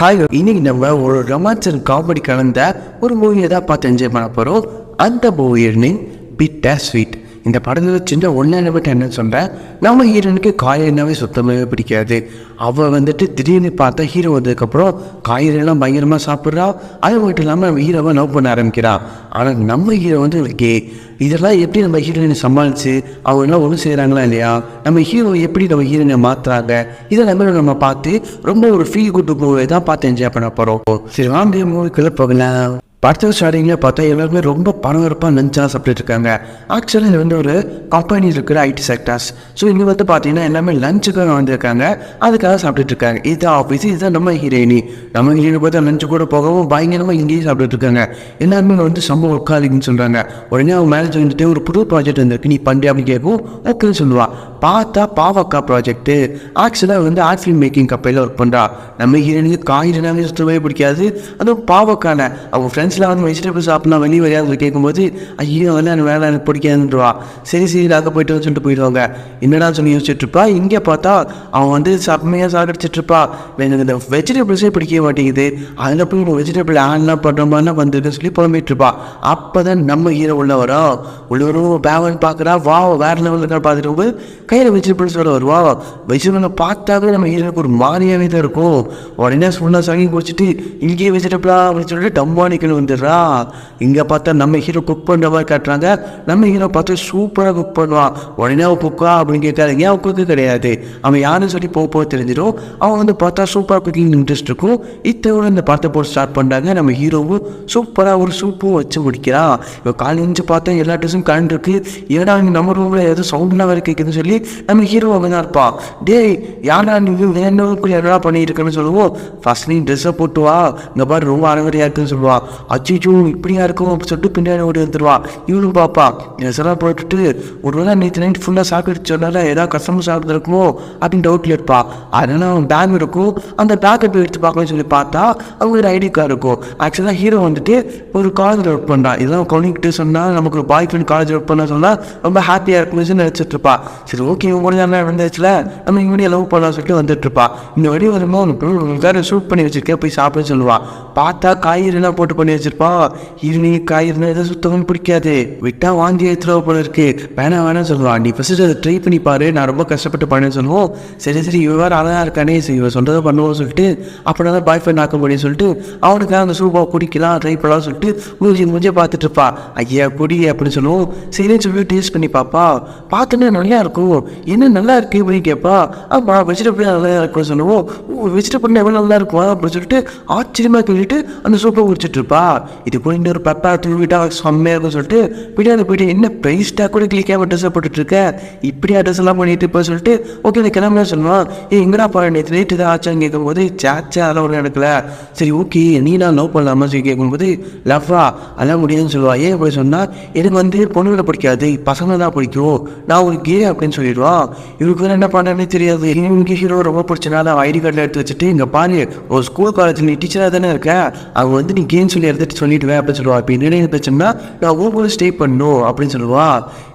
Hi இன்னைக்கு நம்ம ஒரு ரொமான்ஸ் அண்ட் காமெடி கலந்த ஒரு மூவியை தான் பார்த்து என்ஜாய் பண்ண போகிறோம் அந்த மூவியின் பிட் ஸ்வீட். இந்த படத்தில் சின்ன ஒன்றான பட்டு என்ன சொல்கிறேன் நம்ம ஹீரோனுக்கு காய்கறினாவே சுத்தமாகவே பிடிக்காது. அவள் வந்துட்டு திடீர்னு பார்த்தா ஹீரோ வந்ததுக்கப்புறம் காய்கறியெல்லாம் பயங்கரமாக சாப்பிட்றா. அது மட்டும் இல்லாமல் நம்ம ஹீரோவை லவ் பண்ண ஆரம்பிக்கிறான் ஆனால் நம்ம ஹீரோ வந்து கே இதெல்லாம் எப்படி நம்ம ஹீரோயினை சமாளித்து அவங்க எல்லாம் ஒன்றும் செய்கிறாங்களா இல்லையா? நம்ம ஹீரோ எப்படி நம்ம ஹீரோயினை மாற்றுறாங்க இதெல்லாம் நம்ம பார்த்து ரொம்ப ஒரு ஃபீல் குட் மூவி தான் பார்த்து என்ஜாய் பண்ண போகிறோம் சரி வாங்க மூவிக்குள்ளே போகலாம். படத்துக்கு ஸ்டார்டிங்கில் பார்த்தா எல்லாருமே ரொம்ப பரபரப்பாக லஞ்செலாம் சாப்பிட்டுட்டு இருக்காங்க. ஆக்சுவலாக இது வந்து ஒரு கம்பெனி இருக்கிற ஐடி செக்டர்ஸ் ஸோ இங்கே வந்து பார்த்தீங்கன்னா எல்லாமே லஞ்சுக்காக வந்திருக்காங்க. அதுக்காக சாப்பிட்டுட்டு இருக்காங்க. இதுதான் ஆஃபீஸ் இதுதான் நம்ம ஹீரோயினி. நம்ம ஹீரோயினை பார்த்தா லஞ்சு கூட போகவும் பயங்கரமாக இங்கேயும் சாப்பிட்டுட்டு இருக்காங்க. எல்லாருமே வந்து சம்பவம் உட்காலிங்கன்னு சொல்கிறாங்க உடனே அவங்க மேனேஜர் வந்துட்டு ஒரு புது ப்ராஜெக்ட் வந்திருக்கு. நீ பண்ணி அப்படின்னு கேட்கும் ஓகேன்னு சொல்லுவாள் பார்த்தா பாவக்கா ப்ராஜெக்ட்டு ஆக்சுவலாக வந்து ஆர்ட் ஃபில்ம் மேக்கிங் கப்பையில் ஒர்க் பண்ணுறா நம்ம ஹீரோனுக்கு காய்கறினாவே சுத்தமே பிடிக்காது. அதுவும் பாவக்கான. அவங்க ஃப்ரெண்ட்ஸ்லாம் வந்து வெஜிடபிள் சாப்பிட்லாம் வெளியே வரையாது கேட்கும்போது ஐயோ வந்து அந்த வேலை எனக்கு பிடிக்காதுன்றவா. சரி சரி அங்கே போயிட்டு வச்சுட்டு சொல்லிட்டு போயிடுவாங்க. என்னடா சொல்லி யோசிச்சுட்ருப்பா இங்கே பார்த்தா அவன் வந்து செம்மையாக சாப்பிடுச்சிட்ருப்பா எனக்கு இந்த வெஜிடபிள்ஸே பிடிக்க மாட்டேங்குது. அதில் போய் நம்ம வெஜிடபிள் ஆன்லாம் பண்ணுற மாதிரி வந்திருக்குன்னு சொல்லி புலம்பிட்டுருப்பா அப்போ தான் நம்ம ஹீரோ உள்ள வரோம். உள்ளவரும் பேவன் பார்க்குறா. வா வேற லெவலில் பார்த்துட்டு போது கையில் வெஜிடபிள்ஸோட வருவா வெஜிடபிளை பார்த்தாவே நம்ம ஹீரோக்கு ஒரு மாதிரியாகவே தான் இருக்கும். உடனே சொன்னா சங்கி குடிச்சிட்டு இங்கேயே வெஜிடபிளா அப்படின்னு சொல்லிட்டு டம்பானிக்கணும் வந்துடுறா இங்கே பார்த்தா நம்ம ஹீரோ குக் பண்ணுற மாதிரி காட்டுறாங்க. நம்ம ஹீரோ பார்த்து சூப்பராக குக் பண்ணுவான். உடனே அவன் குக்கா அப்படின்னு கேட்காது. ஏன் அவன் குக்கு கிடையாது? அவன் யாருன்னு சொல்லி போக போக தெரிஞ்சிடும். அவன் வந்து பார்த்தா சூப்பராக குக்கிங் இன்ட்ரெஸ்ட் இருக்கும். இத்தோட இந்த படத்தை போட்டு ஸ்டார்ட் பண்ணுறாங்க நம்ம ஹீரோவும் சூப்பராக ஒரு சூப்பும் வச்சு முடிக்கிறான். இப்போ காலையில் பார்த்தா எல்லா ட்ரெஸ்ஸும் கரண்ட் இருக்குது ஏடா இங்கே நம்ம ரூமில் ஏதோ சவுண்ட்லாம் வேறு கேட்குதுன்னு சொல்லி நம்ம ஹீரோ தான் இருப்பான் டேய் யாரா நீ வேணுக்கு என்னடா பண்ணிட்டு இருக்கேன்னு சொல்லுவோம் ஃபர்ஸ்ட் நீ ட்ரெஸ்ஸை போட்டு வா. இந்த மாதிரி ரொம்ப அறகுறையாக இருக்குன்னு சொல்லுவாள் அச்சிச்சோ இப்படியா இருக்கும் அப்படின்னு சொல்லிட்டு பின்னாடி ஓடி வந்துருவா. இவனும் பாப்பா. ட்ரெஸ் எல்லாம் போட்டுட்டு ஒரு வேளை நேற்று நைட் ஃபுல்லாக சாப்பிட்டு சொன்னால ஏதாவது கஷ்டமாக சாப்பிட்டு இருக்குமோ அப்படின்னு டவுட்டில் இருப்பா. அதனால அவன் பேக் இருக்கும். அந்த பேக்கை போய் எடுத்து பார்க்கணும்னு சொல்லி பார்த்தா அவங்க ஒரு ஐடி கார்டு இருக்கும். ஆக்சுவலாக ஹீரோ வந்துட்டு ஒரு காலேஜில் ஒர்க் பண்ணுறான் இதெல்லாம் குழந்தைகிட்ட சொன்னால் நமக்கு ஒரு பாய் ஃப்ரெண்ட் காலேஜ் ஒர்க் பண்ண சொன்னால் ரொம்ப ஹாப்பியாக இருக்கும்னு நினச்சிட்டு இருப்பா. சரி ஓகே இவன் கூட தான் வந்துச்சுல? நம்ம இவங்க லவ் பண்ணலாம் சொல்லிட்டு வந்துட்டுருப்பா. இந்த வடி வரும்போது உனக்கு வேறு ஷூட் பண்ணி வச்சுருக்கேன் போய் சாப்பிட சொல்லுவான் பார்த்தா காய்கறிலாம் போட்டு பண்ணி வச்சுருப்பான் இருநீ காய்கறினா எதை சுத்தமும் பிடிக்காது. விட்டா வாந்தி ஏற்றுறவ போல இருக்கு. வேணாம் வேணாம் சொல்லுவா. நீ ஃபஸ்ட்டு அதை ட்ரை பண்ணி பாரு. நான் ரொம்ப கஷ்டப்பட்டு பண்ணேன்னு சொல்லுவோம். சரி சரி இவ வேறு அழகாக இருக்கானே. சரி இவன் சொல்கிறத பண்ணுவோம் சொல்லிட்டு அப்புறம் தான் பாய் ஃப்ரெண்ட் ஆக்க முடியும் சொல்லிட்டு அவனுக்கு அந்த சூப்பாக குடிக்கலாம் ட்ரை பண்ணலாம் சொல்லிட்டு மூஞ்சி மூஞ்சி பார்த்துட்டு இருப்பா. ஐயா குடி அப்படின்னு சொல்லுவோம். சரின்னு சொல்லி டேஸ்ட் பண்ணி பார்ப்பா பார்த்தோன்னே நல்லா இருக்கும். என்ன நல்லா இருக்கு அப்படின்னு கேட்பா ஆமா வெஜிடபிள் நல்லா இருக்கும்னு சொல்லுவோம். ஓ வெஜிடபிள் எவ்வளோ நல்லா இருக்கும்? அப்படின்னு சொல்லிட்டு ஆச்சரியமாக கேட்டுட்டு அந்த சூப்பை குடிச்சிட்டு இருப்பா. இது கூட இன்னொரு பெப்பா தூவிட்டா செம்மையாக இருக்கும்னு சொல்லிட்டு பின்னாடி போயிட்டு என்ன பிரைஸ்டாக கூட கிளிக்காம ட்ரெஸ்ஸை போட்டுட்டு இருக்க? இப்படி அட்ரஸ் எல்லாம் பண்ணிட்டு இருப்பா சொல்லிட்டு ஓகே இந்த கிளம்புனா சொல்லுவான். ஏ எங்கடா பாரு நேற்று ரேட்டு தான் ஆச்சான்னு கேட்கும்போது சாச்சா அதெல்லாம் ஒன்றும் நடக்கல. சரி ஓகே நீ நான் லவ் பண்ணலாமா சொல்லி கேட்கும்போது லவ்வா அதெல்லாம் முடியாதுன்னு சொல்லுவா. ஏன் அப்படி சொன்னால் எனக்கு வந்து பொண்ணுங்களை பிடிக்காது பசங்களை தான் பிடிக்கும். நான் ஒரு கே அப்படின்னு சொல்லி சொல்லிடுவான் இவருக்கு என்ன பண்ணனே தெரியாது. இவங்க ஹீரோ ரொம்ப பிடிச்சனால ஐடி கார்டில் எடுத்து வச்சுட்டு இங்கே பாரு ஒரு ஸ்கூல் காலேஜில் நீ டீச்சராக தானே இருக்க. அவங்க வந்து நீ கேம் சொல்லி எடுத்துட்டு சொல்லிடுவேன் அப்படின்னு சொல்லுவா. இப்போ என்ன பிரச்சனைனா நான் உன் ஸ்டே பண்ணும் அப்படின்னு சொல்லுவா.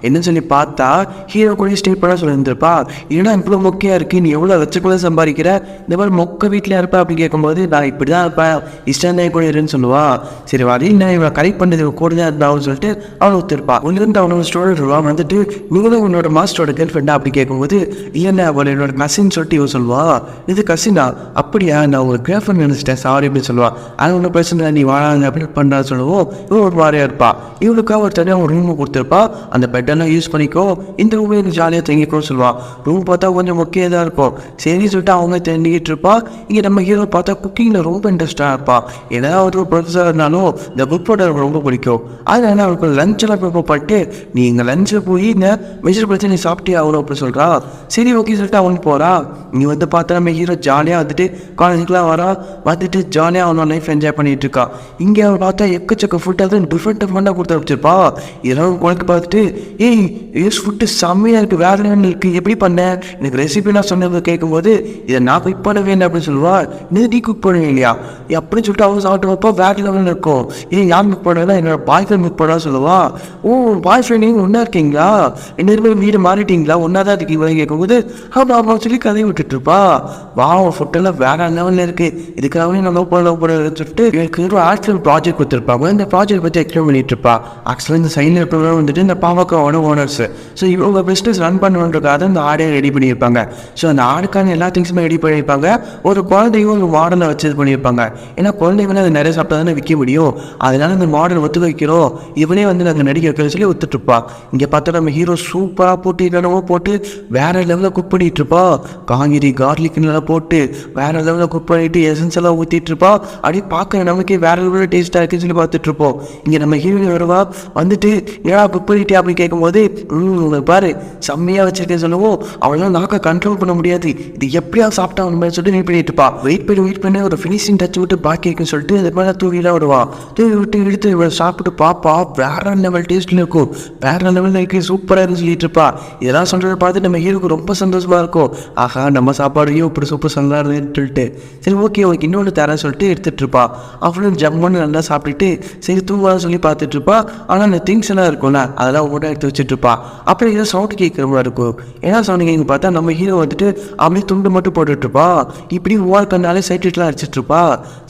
என்ன சொல்லி பார்த்தா ஹீரோ கூட ஸ்டே பண்ண சொல்லியிருந்திருப்பா. ஏன்னா இவ்வளோ மொக்கையாக இருக்கு? நீ எவ்வளோ லட்சக்குள்ள சம்பாதிக்கிற? இந்த மாதிரி மொக்க வீட்டில் இருப்பா அப்படின்னு கேட்கும்போது நான் இப்படி தான் இருப்பேன். இஷ்டம் தான் கூட இருன்னு சொல்லுவா. சரி வரி நான் இவளை கரெக்ட் பண்ணது? கூட தான் இருந்தாவும் சொல்லிட்டு அவனை ஒத்துருப்பா. ஒன்றிருந்து அவனோட ஸ்டோரி வருவா வந்துட்டு நீங்களும் உன்னோட மாஸ்டரோட கேர்ள் ஃப்ரெண்ட் அப்படி கேட்கும்போது இல்லைண்ணா அவள் என்னோட கசின் சொல்லிட்டு இவன் சொல்லுவா. இது கசினா அப்படியா நான் ஒரு கேர்ள் ஃப்ரெண்ட் நினச்சிட்டேன். சாரி அப்படின்னு சொல்லுவாள் அது ஒன்றும் பிரச்சனை இல்லை, நீ வாழாங்க அப்படின்னு பண்ணா சொல்லுவோம் இவன் ஒரு மாதிரியா இருப்பா. இவளுக்காக ஒரு தனியாக ஒரு ரூம் கொடுத்துருப்பா. அந்த பெட்டெல்லாம் யூஸ் பண்ணிக்கோ. இந்த ரூமே எனக்கு ஜாலியாக தங்கிக்கோன்னு சொல்லுவாள் ரூம் பார்த்தா கொஞ்சம் முக்கியம் தான் இருக்கும். சரி சொல்லிட்டு அவங்க தண்ணிக்கிட்டு இருப்பா. இங்கே நம்ம ஹீரோ பார்த்தா குக்கிங்கில் ரொம்ப இன்ட்ரெஸ்டாக இருப்பா. ஏதாவது ஒரு ப்ரொஃபஸர் இருந்தாலும் இந்த புக் போட எனக்கு ரொம்ப பிடிக்கும். அதனால அவருக்கு லஞ்செல்லாம் ப்ரிப்பேர் பண்ணிட்டு நீ இங்கே லஞ்சை போய் இந்த மெஷர் பிரச்சனை சாப்பிட்டே ஆகணும் அப்படின்னு சொல்கிறா சரி ஓகே சொல்லிட்டு அவனுக்கு போகிறா நீ வந்து பார்த்தா நம்ம ஹீரோ ஜாலியாக வந்துட்டு காலேஜுக்குலாம் வரா. வந்துட்டு ஜாலியாக அவனோட லைஃப் என்ஜாய் பண்ணிட்டு இருக்கா. இங்கே அவன் பார்த்தா எக்கச்சக்க ஃபுட்டாக தான் டிஃப்ரெண்ட் டிஃப்ரெண்டாக கொடுத்து வச்சிருப்பா இதெல்லாம் உனக்கு பார்த்துட்டு ஏய் ஏஸ் ஃபுட்டு செம்மையாக இருக்குது வேறு level இருக்கு? எப்படி பண்ண? எனக்கு ரெசிபி நான் சொன்னது கேட்கும்போது இதை நான் குக் பண்ண வேண்டாம் அப்படின்னு சொல்லுவா. நீ நீ குக் பண்ணுவீங்க இல்லையா? அப்படின்னு சொல்லிட்டு அவன் சாப்பிட்டு வைப்பா லெவலில் இருக்கும். ஏய் யார் குக் பண்ணா? என்னோட பாய் ஃப்ரெண்ட் குக் பண்ணா சொல்லுவா. ஓ பாய் ஃப்ரெண்ட் நீங்கள் ஒன்றா இருக்கீங்களா? என்ன வீடு மாறிட்டீங்களா? எல்லாம் ஒன்றா தான் இருக்கீங்களா கேட்கும்போது ஆமாம் ஆமாம் சொல்லி கதையை விட்டுட்டு இருப்பா வா ஃபுட்டெல்லாம் வேற லெவலில் இருக்கு. இதுக்காகவே நான் லவ் பண்ண லவ் பண்ண சொல்லிட்டு எனக்கு ஒரு ஆக்சுவல் ப்ராஜெக்ட் கொடுத்துருப்பாங்க இந்த ப்ராஜெக்ட் பற்றி எக்ஸ்பிளைன் பண்ணிட்டு இருப்பா ஆக்சுவலாக இந்த சைன் இருக்கிறவங்க வந்துட்டு இந்த பாவக்காவோட ஓனர்ஸ் ஸோ இவங்க பிஸ்னஸ் ரன் பண்ணுன்றதுக்காக இந்த ஆடை ரெடி பண்ணியிருப்பாங்க. ஸோ அந்த ஆடுக்கான எல்லா திங்ஸுமே ரெடி பண்ணியிருப்பாங்க. ஒரு குழந்தையும் ஒரு மாடலை வச்சு இது பண்ணியிருப்பாங்க. ஏன்னா குழந்தைங்க அது நிறைய சாப்பிட்டா தானே விற்க முடியும். அதனால இந்த மாடல் ஒத்து வைக்கிறோம் இவனே வந்து நாங்கள் நடிக்க வைக்கிறோம் சொல்லி ஒத்துட்டு இருப்பா இங்கே பார்த்தா நம்ம ஹீரோ சூப்பராக போட்டி என்னென்னமோ போட்டு வேற லெவலில் குக் பண்ணிட்டு இருப்பா காய்கறி கார்லிக் எல்லாம் போட்டு வேற லெவலில் குக் பண்ணிட்டு எசன்ஸ் எல்லாம் ஊற்றிட்டு இருப்பா அப்படியே பார்க்குற நமக்கே வேற லெவலில் டேஸ்ட்டாக இருக்குன்னு சொல்லி பார்த்துட்டு இருப்போம் இங்கே நம்ம ஹீரோயின் வருவா வந்துட்டு ஏடா குக் பண்ணிட்டே அப்படின்னு கேட்கும்போது பாரு செம்மையாக வச்சிருக்கேன் சொல்லுவோம் அவளால் நாக்க கண்ட்ரோல் பண்ண முடியாது. இது எப்படியா சாப்பிட்டா அந்த மாதிரி சொல்லிட்டு வெயிட் பண்ணிட்டு இருப்பா வெயிட் பண்ணி வெயிட் பண்ணி ஒரு ஃபினிஷிங் டச் விட்டு பாக்கி இருக்குன்னு சொல்லிட்டு அது மாதிரி தூவிலாம் விடுவா தூவி விட்டு இழுத்து இவ்வளோ சாப்பிட்டு பாப்பா. வேற லெவல் டேஸ்ட்டில் இருக்கும். வேற லெவலில் இருக்கு சூப்பராக இருக்குன்னு சொல்லிட்டு இருப்பா இதெல்லாம் சொல்கிறத பார்த்து நம்ம ஹீரோக்கு ரொம்ப சந்தோஷமாக இருக்கும். ஆஹா நம்ம சாப்பாடையும் இப்படி சூப்பர் சந்தா இருந்துட்டு சொல்லிட்டு சரி ஓகே உனக்கு இன்னொன்று தரேன் சொல்லிட்டு எடுத்துட்டு இருப்பா. அவளும் ஜம்முன்னு நல்லா சாப்பிட்டுட்டு சரி தூங்கலாம் சொல்லி பார்த்துட்டு இருப்பா. ஆனால் அந்த திங்ஸ் எல்லாம் இருக்கும்ல அதெல்லாம் உங்கள்கிட்ட எடுத்து வச்சுட்டு இருப்பா. அப்புறம் ஏதோ சவுண்ட் கேட்குற மாதிரி இருக்கும் ஏன்னா சவுண்ட் கேட்க பார்த்தா நம்ம ஹீரோ வந்துட்டு அப்படியே துண்டு மட்டும் போட்டுட்ருப்பா இப்படி ஓவர் கண்ணாலே சைட்டுலாம் அடிச்சிட்ருப்பா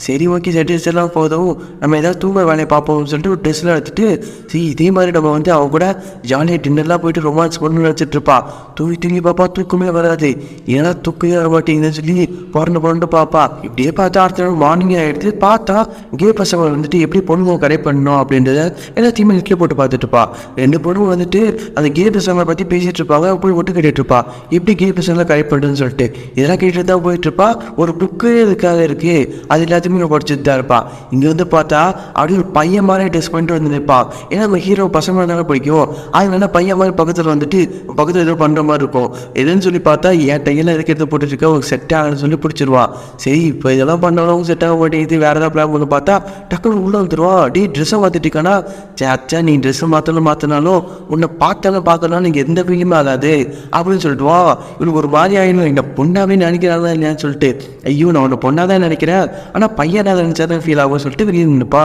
சரி ஓகே சைட்டு எல்லாம் போதும். நம்ம ஏதாவது தூங்க வேலையை பார்ப்போம்னு சொல்லிட்டு ஒரு ட்ரெஸ்லாம் எடுத்துட்டு சரி இதே மாதிரி நம்ம வந்து அவங்க கூட ஜாலியாக டின்னர்லாம் போயிட்டு ரொமான்ஸ் பண்ணணும்னு வச்சுட்ருப்பா பாப்பா தூங்கி தூங்கி பாப்பா தூக்கமே வராது. ஏன்னா தூக்கமே வர மாட்டேங்குதுன்னு சொல்லி பொறண்டு பொறண்டு பாப்பா. இப்படியே பார்த்தா அடுத்த நாள் மார்னிங் ஆகிடுது பார்த்தா கே பசங்க வந்துட்டு எப்படி பொண்ணுங்க கரை பண்ணணும் அப்படின்றத எல்லாத்தையுமே நெட்டில் போட்டு பார்த்துட்டுப்பா ரெண்டு பொண்ணுங்க வந்துட்டு அந்த கே பசங்களை பற்றி பேசிட்டு இருப்பாங்க போய் ஒட்டு கேட்டுட்டு இருப்பா. எப்படி கே பசங்களை கரை பண்ணுறதுன்னு சொல்லிட்டு இதெல்லாம் கேட்டுட்டு தான் போயிட்டு இருப்பா. ஒரு புக்கே இதுக்காக இருக்கு. அது எல்லாத்தையுமே நான் படிச்சுட்டு தான் இருப்பா. இங்கே வந்து பார்த்தா அப்படியே ஒரு பையன் மாதிரி ட்ரெஸ் பண்ணிட்டு வந்து நிற்பா ஏன்னா நம்ம ஹீரோ பசங்க தானே பிடிக்கும். அதனால பையன் மாதிரி பக்கத்தில் வந்துட்டு பக்கத்தில் ஏதோ பண்ணுற மாதிரி இருக்கும். எதுன்னு சொல்லி பார்த்தா என் டையில் எதுக்கு எடுத்து போட்டுட்டு இருக்க? செட் ஆகணும்னு சொல்லி பிடிச்சிருவா. சரி இப்போ இதெல்லாம் பண்ணாலும் செட் ஆக மாட்டேங்குது. வேறு ஏதாவது பிளான் பண்ணி பார்த்தா டக்குனு உள்ளே வந்துடுவா டே ட்ரெஸ்ஸை மாற்றிட்டிக்கானா சே அச்சா நீ ட்ரெஸ்ஸை மாற்றணும் மாற்றினாலும் உன்னை பார்த்தாலும் பார்க்கலாம் நீங்கள் எந்த ஃபீலுமே ஆகாது. அப்படின்னு சொல்லிட்டு வா. இவனுக்கு ஒரு மாதிரி ஆயிடும் இந்த பொண்ணாவே நினைக்கிறாங்க இல்லையான்னு சொல்லிட்டு. ஐயோ நான் உன்னை பொண்ணாக தான் நினைக்கிறேன். ஆனால் பையனாக நினச்சா தான் ஃபீல் ஆகும் சொல்லிட்டு வெளியே நின்றுப்பா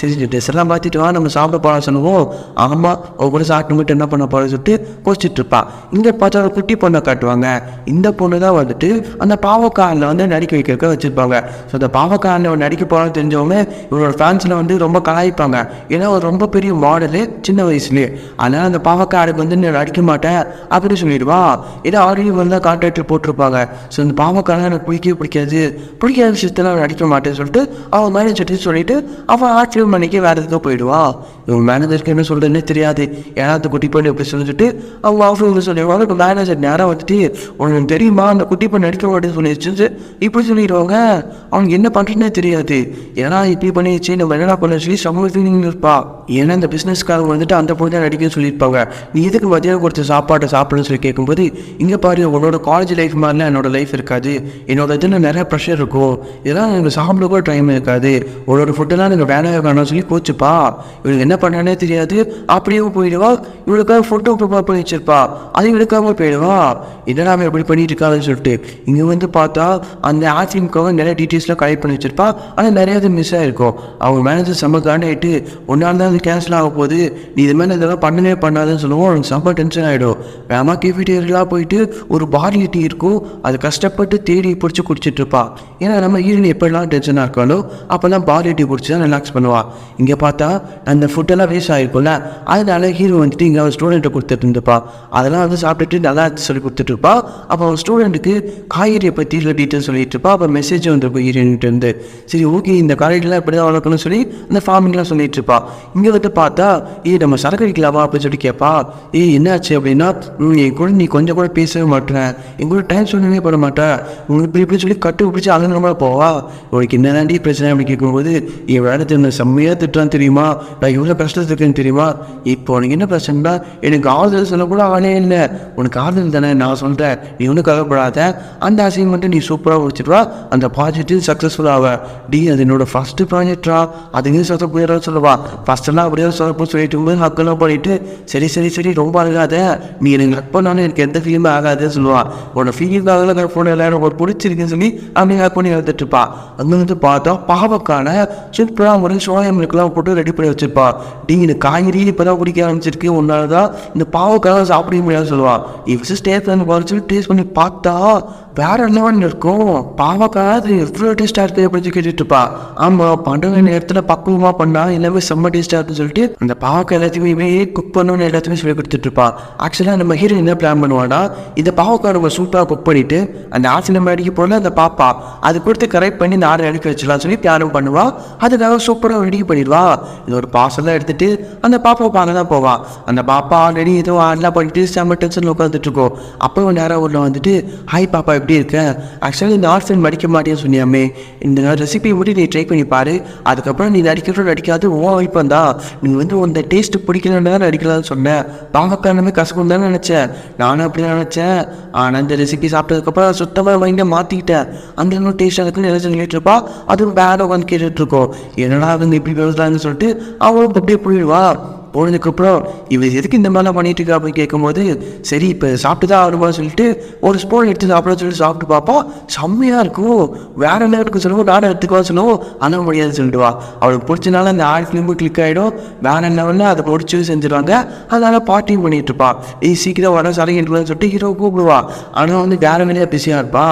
சரி ட்ரெஸ் எல்லாம் மாற்றிட்டு வா. நம்ம சாப்பிட போகலாம் சொல்லுவோம். ஆமாம் ஒவ்வொரு சாப்பிட்டு என்ன பண்ண போகிறோம்னு சொல்லிட்டு கோச்சிட்டு இருப்பா. இங்கே பார்த்தா ஒரு குட்டி பொண்ணை காட்டுவாங்க. இந்த பொண்ணு தான் வந்துட்டு அந்த பாவக்காரில் வந்து நடிக்க வைக்கிறக்க வச்சுருப்பாங்க. ஸோ அந்த பாவக்காரில் நடிக்க போகிறோம்னு தெரிஞ்சவங்க இவரோட ஃபேன்ஸில் வந்து ரொம்ப கலாய்ப்பாங்க. ஏன்னா ஒரு ரொம்ப பெரிய மாடலு சின்ன வயசுலேயே. அதனால் அந்த பாவக்காருக்கு வந்து நான் நடிக்க மாட்டேன் அப்படின்னு சொல்லிடுவா. ஏதோ ஆல்ரெடி வந்து கான்ட்ராக்டர் போட்டிருப்பாங்க. ஸோ அந்த பாவக்காரன் எனக்கு பிடிக்கவே பிடிக்காது. பிடிக்காத விஷயத்தெல்லாம் நடிக்க மாட்டேன்னு சொல்லிட்டு அவன் மேனேஜர்ட்டு சொல்லிட்டு அவன் ஆட்சியம் பண்ணிக்க வேறு எதுக்கோ போயிடுவா. இவன் மேனேஜருக்கு என்ன சொல்கிறதுன்னு தெரியாது. ஏன்னா குட்டி பண்ணி எப்படி சொல்லிட்டு அவங்க ஆஃபீஸ் சொல்லிடுவாங்க இப்போ மேனேஜர் நேராக வந்துட்டு? உனக்கு தெரியுமா? அந்த குட்டி பண்ணி நடிக்க மாட்டேன்னு சொல்லிடுச்சு. இப்படி சொல்லிடுவாங்க. அவங்க என்ன பண்ணுறதுனே தெரியாது. ஏன்னா இப்படி பண்ணிடுச்சு. நம்ம என்னடா பண்ண சொல்லி சமூக ஃபீலிங் இருப்பா. ஏன்னா இந்த பிஸ்னஸ்க்காக வந்துட்டு அந்த பொழுது தான் நடிக்க சொல்லியிருப்பாங்க. நீ எதுக்கு மதியம் கொடுத்த சாப்பாட்டை சாப்பிடணும்னு சொல்லி கேட்கும்போது இங்கே பாரு உன்னோட காலேஜ் லைஃப் மாதிரிலாம் என்னோட லைஃப் இருக்காது. என்னோட இதில் நிறைய ப்ரெஷர் இருக்கும். இதெல்லாம் எனக்கு சாப்பிட கூட டைம் இருக்காது. உன்னோட ஃபுட்டெல்லாம் எனக்கு வேலையாக வேணும்னு சொல்லி கோச்சுப்பா. இவளுக்கு என்ன பண்ணானே தெரியாது. அப்படியே போயிடுவா. இவளுக்காக ஃபோட்டோ ப்ரிப்பேர் பண்ணி வச்சிருப்பா. அதையும் எடுக்காமல் போயிடுவா? என்னடா அவன் எப்படி பண்ணிட்டு இருக்காதுன்னு சொல்லிட்டு. இங்கே வந்து பார்த்தா அந்த ஆசிமுக்காக நிறைய டீட்டெயில்ஸ்லாம் கலெக்ட் பண்ணி வச்சிருப்பா. ஆனால் நிறைய இது மிஸ் ஆகிருக்கும் அவங்க மேனேஜர் செம்ம காண்டாயிட்டு ஒன்றால் தான் அது கேன்சல் ஆக போகுது. நீ இது மாதிரி இதெல்லாம் பண்ணவே பண்ணாதுன்னு சொல்லுவோம். அவனுக்கு செம்ம டென்ஷன் ஆகிடும் வேமா கேஃபிட்டேரியெலாம் போயிட்டு ஒரு பார்லி டீ இருக்கும். அது கஷ்டப்பட்டு தேடி பிடிச்சி குடிச்சிட்டு இருப்பா. ஏன்னா நம்ம ஈரன் எப்படிலாம் டென்ஷனாக இருக்காளோ அப்போல்லாம் பார்லி டீ பிடிச்சி தான் ரிலாக்ஸ் பண்ணுவா. இங்கே பார்த்தா அந்த ஃபுட்டெல்லாம் வேஸ்ட் ஆகிருக்கும்ல அதனால ஹீரோ வந்துட்டு இங்கே அவன் ஸ்டூடெண்ட்டை கொடுத்துட்டு இருந்துப்பா. அதெல்லாம் வந்து சாப்பிட்டுட்டு நல்லா சொல்லி கொடுத்துட்டு இருப்பா அப்போ அவன் ஸ்டூடெண்ட்டுக்கு காய்கறியை பற்றி சில டீட்டெயில் சொல்லிட்டு இருப்பா அப்போ மெசேஜ் வந்திருக்கும் ஹீரோயின்ட்டு இருந்து சரி ஓகே இந்த காய்கறிலாம் இப்படி தான் வளர்க்கணும்னு சொல்லி அந்த ஃபார்மிங்லாம் சொல்லிட்டு இருப்பா இங்கே வந்து பார்த்தா ஏய் நம்ம சரக்கு அடிக்கலாமா அப்படின்னு சொல்லி கேட்பா ஏய் என்னாச்சு? அப்படின்னா என் கூட நீ கொஞ்சம் கூட பேசவே மாட்டேன் என் கூட டைம் சொல்லவே பண்ண மாட்டேன் உங்களுக்கு இப்படி இப்படி சொல்லி கட்டு பிடிச்சி அங்கே நம்மள போவா. உனக்கு என்னதாண்டி பிரச்சனை? அப்படின்னு கேட்கும்போது என் வேலை என்ன செம்மையாக திட்டுறான்னு தெரியுமா? நான் இவ்வளோ கஷ்டத்துக்குன்னு தெரியுமா? இப்போ உனக்கு என்ன பிரச்சனைனா எனக்கு ஆறுதல் சொல்ல கூட ஆளே இல்லை உனக்கு ஆறுதல் தானே? நான் சொல்கிறேன் நீ ஒன்றும் கவலைப்படாத. அந்த அசைன்மெண்ட்டை நீ சூப்பராக முடிச்சிடுவா அந்த ப்ராஜெக்ட்டும் சக்ஸஸ்ஃபுல் ஆவ. டி அது என்னோட ஃபஸ்ட்டு ப்ராஜெக்ட்ரா அதுக்கு சொல்ல போயிடறா சொல்லுவா? ஃபஸ்ட்டெல்லாம் அப்படியே சொல்லப்போ சொல்லிட்டு இருக்கும்போது ஹக்கெல்லாம் பண்ணிட்டு சரி சரி சரி ரொம்ப அழகாத. நீ எனக்கு ஹக் பண்ணாலும் எனக்கு எந்த ஃபீலுமே ஆகாதுன்னு சொல்லுவா. உன்னோட ஃபீலிங் ஆகல ஃபோன் எல்லாரும் எனக்கு பிடிச்சிருக்குன்னு சொல்லி அப்படியே ஹக் பண்ணி எடுத்துட்டு இருப்பா. அங்கே வந்து பார்த்தா பாவக்கான சூப்பராக முறை சோயா போட்டு ரெடி பண்ணி வச்சிருப்பா. டி இந்த காய்கறி இப்போ தான் குடிக்க ஆரம்பிச்சிருக்கு. ஒன்றால் தான் இந்த பாவக்காய் சாப்பிட முடியாது கிடையாது சொல்லுவான் இவ டேஸ்ட் பண்ணி குறைச்சி டேஸ்ட் பண்ணி பார்த்தா வேற என்ன இருக்கும்? பாவக்காய் எவ்வளோ டேஸ்ட்டாக இருக்குது அப்படின்னு கேட்டுட்டு இருப்பா ஆமாம் பண்ணுற நேரத்தில் பக்குவமாக பண்ணா எல்லாமே செம்ம டேஸ்ட்டாக இருக்குன்னு சொல்லிட்டு அந்த பாவக்காய் எல்லாத்தையுமே குக் பண்ணணும்னு எல்லாத்தையுமே சொல்லி கொடுத்துட்டு இருப்பா ஆக்சுவலாக நம்ம ஹீரோ என்ன பிளான் பண்ணுவானா இந்த பாவக்காய் நம்ம சூப்பராக குக் பண்ணிட்டு அந்த ஆசிலம் அடிக்க போல அந்த பாப்பா அது கொடுத்து கரெக்ட் பண்ணி இந்த ஆடு அடிக்க வச்சிடலாம் சொல்லி பிளானும் பண்ணுவா. அதுக்காக சூப்பராக ரெடி பண்ணிடுவா. இது ஒரு பார்சலாக எடுத்துட்டு அந்த பாப்பா பார்க்க தான் போவா. அந்த பாப்பா ஆல்ரெடி ஏதோ ஆடெலாம் பண்ணிட்டு செம்ம டென்ஷனில் உட்காந்துட்ருக்கோம் அப்போ நேராக உள்ள வந்துட்டு ஹாய் பாப்பா எப்படி இருக்க? ஆக்சுவலி இந்த ஆர்ட்ஸ் நடிக்க மாட்டேன்னு சொன்னியாமே. இந்த ரெசிபி மட்டும் நீ ட்ரை பண்ணி பாரு. அதுக்கப்புறம் நீ நடிக்கிறோம் நடிக்காது ஓ வைப்பம் தான். நீ வந்து உன் டேஸ்ட் பிடிக்கலன்னு தான் நடிக்கலாம்னு சொன்னேன் பாவக்காரமே கசக்கும் தானே நினச்சேன். நானும் அப்படி தான் நினச்சேன். ஆனால் இந்த ரெசிபி சாப்பிட்டதுக்கப்புறம் சுத்தமாக மைண்டை மாற்றிக்கிட்டேன் அந்த இன்னும் டேஸ்ட்டாக இருக்குன்னு எல்லாம் சொல்லிட்டு இருப்பா. அதுவும் வேற உட்காந்து கேட்டுட்ருக்கோம் என்னடா வந்து இப்படி பேசுறாங்கன்னு சொல்லிட்டு அவளும் அப்படியே போயிடுவா போனதுக்கப்புறம் இவர் எதுக்கு இந்த மாதிரிலாம் பண்ணிட்டு இருக்கா அப்படின்னு கேட்கும்போது சரி இப்போ சாப்பிட்டு தான் ஆகணுமா சொல்லிட்டு ஒரு ஸ்பூன் எடுத்து சாப்பிட சொல்லிட்டு சாப்பிட்டு பார்ப்போம் செம்மையாக இருக்கும் வேற என்ன இருக்கும் சொல்லுவோம் நானும் எடுத்துக்குவா சொல்லுவோம் ஆனால் முடியாது சொல்லிடுவா. அவளுக்கு பிடிச்சனால அந்த ஆட் ஃபிலிமு கிளிக் ஆகிடும் வேற என்ன அதை முடிச்சு செஞ்சிருவாங்க. அதனால பார்ட்டியும் பண்ணிட்டு இருப்பா. ஏய் சீக்கிரம் வர சரக்கு சொல்லிட்டு ஹீரோ கூப்பிடுவா. ஆனால் வந்து வேற வேலையாக பிஸியாக இருப்பா.